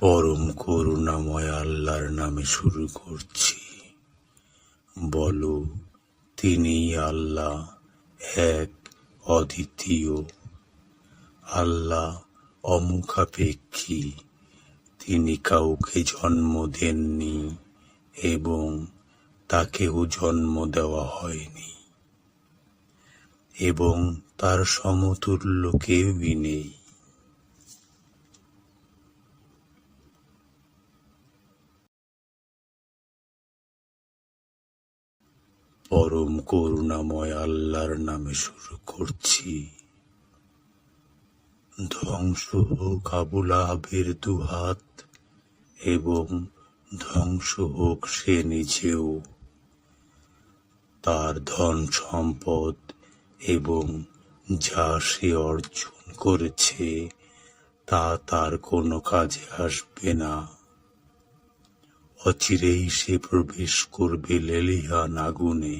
পরম করুণাময় আল্লাহর নামে শুরু করছি। বলো তিনি আল্লাহ, এক, অদ্বিতীয়। আল্লাহ অমুখাপেক্ষী, তিনি কাউকে জন্ম দেননি এবং তাকেও জন্ম দেওয়া হয়নি। এবং তার সমতুল্য কেউই নেই। পরম করুণাময় আল্লাহর নামে শুরু করছি। ধ্বংস হোক আবুল আহাবের দুহাত এবং ধ্বংস হোক সে নিজেও। তার ধন সম্পদ এবং যা সে অর্জন করেছে, তা তার কোনো কাজে আসবে না। অচিরেই সে প্রবেশ করবে লেলিহান আগুনে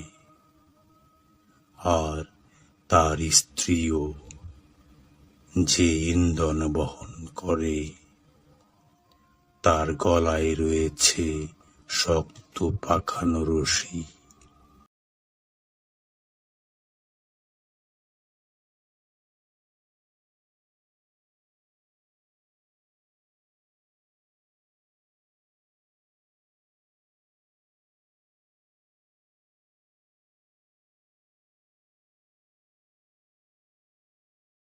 আর তার স্ত্রীও যে ইন্ধন বহন করে, তার গলায় রয়েছে শক্ত পাখানো রশি।